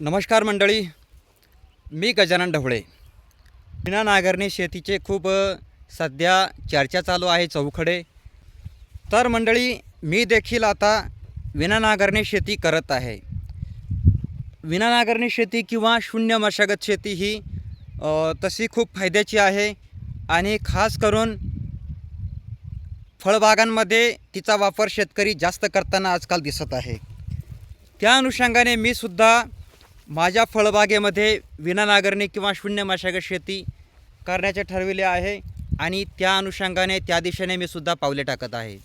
नमस्कार मंडळी मी गजानन ढवळे. विना नांगरणी शेतीचे खूप सध्या चर्चा चालू आहे चौकडे तर मंडळी मी देखील आता विना नांगरणी शेती करत आहे. विना नांगरणी शेती किंवा शून्य मशागत शेती ही तशी खूप फायद्याची आहे आणि खास करून फळबागांमध्ये तिचा वापर शेतकरी जास्त करताना आजकाल दिसत आहे. त्या अनुषंगाने मी सुद्धा माझ्या फळबागेमध्ये विना नांगरणी किंवा शून्य मशागत शेती करण्याचे ठरविले आहे आणि त्या अनुषंगाने त्या दिशेने मी सुद्धा पावले टाकत आहे.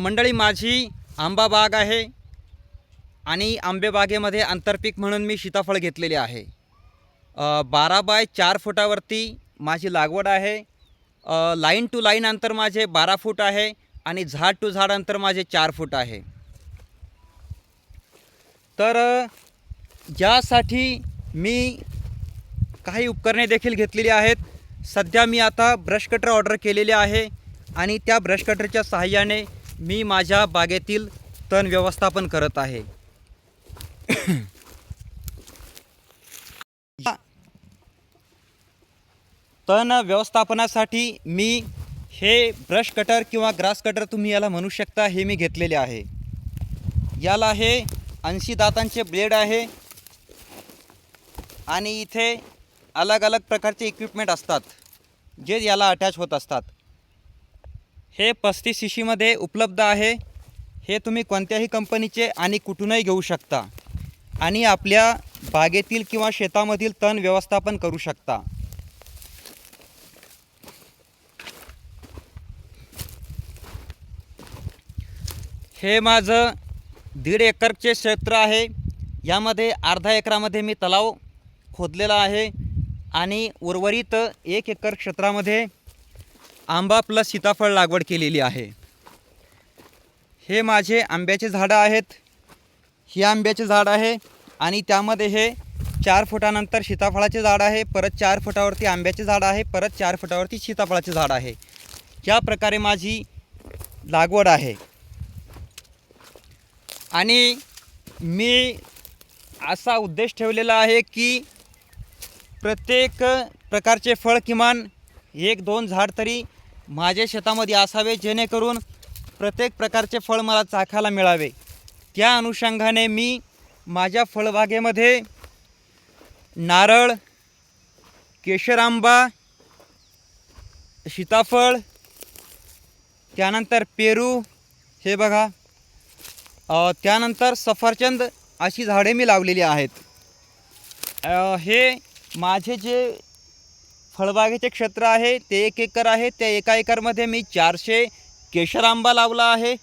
मंडळी माझी आंबा बाग आहे आणि आंबेबागेमध्ये आंतरपीक म्हणून मी सीताफळ घेतलेले आहे. बारा बाय चार फुटावरती माझी लागवड आहे. लाईन टू लाईन अंतर माझे बारा फूट आहे आणि झाड टू झाड अंतर माझे चार फूट आहे. तर यासाठी मी काही उपकरणे देखील घेतलेली आहेत. सध्या मी आता ब्रश कटर ऑर्डर केलेले आहे आणि त्या ब्रश कटरच्या सहाय्याने मी माझ्या बागेतील तण व्यवस्थापन करत आहे. तण व्यवस्थापनासाठी मी हे ब्रश कटर किंवा ग्रास कटर तुम्ही याला म्हणू शकता हे मी घेतलेले आहे. याला हे ऐंशी दातांचे ब्लेड आहे. आणि इथे अलग अलग प्रकारचे इक्विपमेंट असतात जे याला अटॅच होत असतात. हे पस्तीस सी सीमध्ये उपलब्ध आहे. हे तुम्ही कोणत्याही कंपनीचे आणि कुठूनही घेऊ शकता. आणि आपल्या बागेतील किंवा शेतामधील तण व्यवस्थापन करू शकता. हे माझं दीड एकरचे क्षेत्र आहे. यामध्ये अर्धा एकरामध्ये मी तलाव खोदलेला आहे आणि उर्वरित एक एकर क्षेत्रामध्ये आंबा प्लस सीताफळ लागवड केलेली आहे. हे माझे आंब्याचे झाडं आहेत. हे आंब्याचे झाड आहे आणि त्यामध्ये हे चार फुटानंतर सीताफळाचे झाड आहे परत चार फुटावरती आंब्याचे झाड आहे परत चार फुटावरती सीताफळाचे झाड आहे. या प्रकारे माझी लागवड आहे. आणि मी असा उद्देश ठेवलेला आहे की प्रत्येक प्रकारचे फळ किमान एक दोन झाड तरी माझ्या शेतामध्ये असावे जेणेकरून प्रत्येक प्रकारचे फळ मला चाखायला मिळावे. त्या अनुषंगाने मी माझ्या फळबागेमध्ये नारळ केशर आंबा सीताफळ त्यानंतर पेरू हे बघा त्यानंतर सफरचंद अशी झाडे मी लावलेली आहेत. हे माझे जे फळबागेचे क्षेत्र आहे ते एक एकर आहे. त्या एका एकरमध्ये मी चारशे केशर आंबा लावला आहे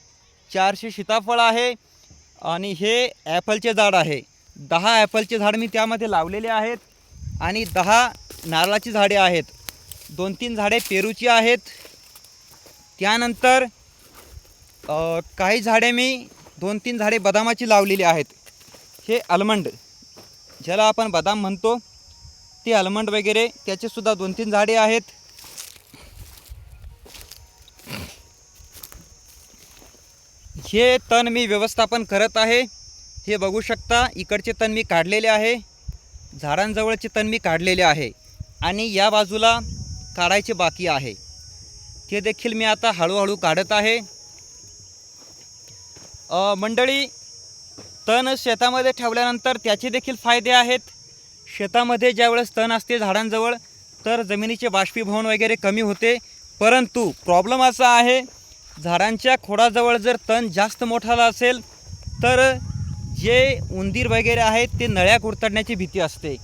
चारशे सीताफळ आहे आणि हे ॲपलचे झाड आहे. दहा ॲपलचे झाड मी त्यामध्ये लावलेले आहेत आणि दहा नारळाची झाडे आहेत. दोन तीन झाडे पेरूची आहेत. त्यानंतर काही झाडे मी दोन तीन झाडे बदामाची लावलेली आहेत. हे आल्मंड ज्याला आपण बदाम म्हणतो ते आल्मंड वगैरे त्याचेसुद्धा दोन तीन झाडे आहेत. हे तण मी व्यवस्थापन करत आहे. हे बघू शकता इकडचे तण मी काढलेले आहे. झाडांजवळचे तण मी काढलेले आहे. आणि या बाजूला काढायचे बाकी आहे. ते देखील मी आता हळूहळू काढत आहे. मंडळी तण शेतामध्ये ठेवल्यानंतर त्याचे देखील फायदे आहेत. शेतामध्ये ज्यावेळेस तण असते झाडांजवळ तर जमिनीचे बाष्पीभवन वगैरे कमी होते. परंतु प्रॉब्लेम असा आहे झाडांच्या खोडाजवळ जर तण जास्त मोठाला असेल तर जे उंदीर वगैरे आहेत ते नळ्या कुरतडण्याची भीती असते.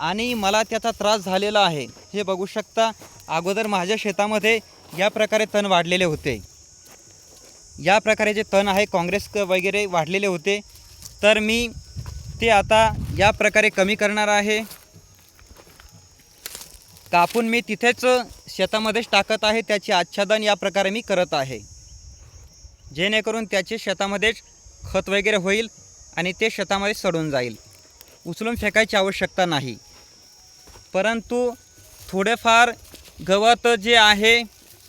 आणि मला त्याचा त्रास झालेला आहे. हे बघू शकता अगोदर माझ्या शेतामध्ये या प्रकारे तण वाढलेले होते. या प्रकारे जे तण आहे काँग्रेस क- वगैरे वाढलेले होते तर मी ते आता या प्रकारे कमी करणार आहे. कापून मी तिथेच शेतामध्येच टाकत आहे त्याचे आच्छादन या प्रकारे मी करत आहे. जेणेकरून त्याचे शेतामध्येच खत वगैरे होईल आणि ते शेतामध्ये सडून जाईल. उचलून फेकायची आवश्यकता नाही. परंतु थोडेफार गवत जे आहे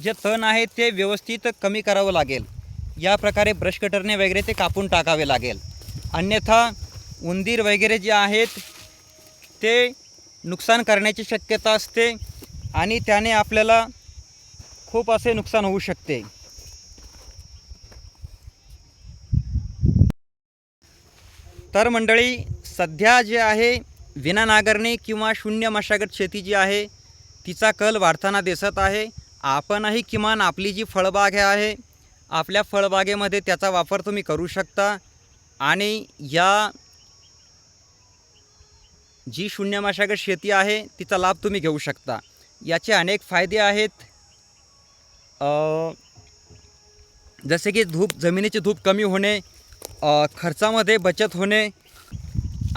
जे तण आहे ते व्यवस्थित कमी करावं लागेल. या प्रकारे ब्रश कटरने वगैरे ते कापून टाकावे लागेल. अन्यथा उंदीर वगैरे जे आहेत ते नुकसान करण्याची शक्यता असते आणि त्याने आपल्याला खूप असे नुकसान होऊ शकते. तर मंडळी सध्या जे आहे विना नांगरणी किंवा शून्य मशागत शेती जी आहे तिचा कल वाढताना दिसत आहे. आपणही किमान आपली जी फळबाग आहे आपल्या फळबागेमध्ये त्याचा वापर तुम्ही करू शकता. आणि या जी शून्य मशागत शेती आहे तिचा लाभ तुम्ही घेऊ शकता. याचे अनेक फायदे आहेत. जसे की धूप जमिनीची धूप कमी होणे खर्चामध्ये बचत होणे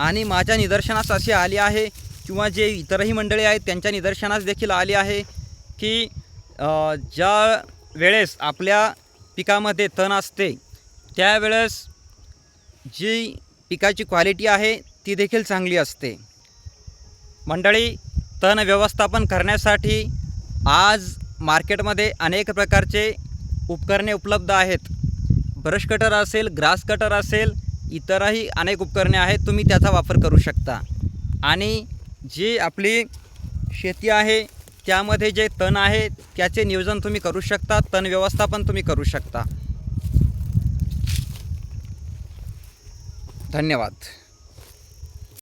आणि माझ्या निदर्शनास असे आले आहे किंवा जे इतरही मंडळी आहेत त्यांच्या निदर्शनास देखील आले आहे की ज्या वेळेस आपल्या पिकामध्ये तण असते त्यावेळेस जी पिकाची क्वालिटी आहे ती देखील चांगली असते. मंडळी तण व्यवस्थापन करण्यासाठी आज मार्केटमध्ये अनेक प्रकारचे उपकरणे उपलब्ध आहेत. ब्रश कटर असेल ग्रास कटर असेल इतरही अनेक उपकरणे आहेत तुम्ही त्याचा वापर करू शकता. आणि जी आपली शेती आहे त्यामध्ये जे तण आहे त्याचे नियोजन तुम्ही करू शकता तण व्यवस्थापन तुम्ही करू शकता. धन्यवाद.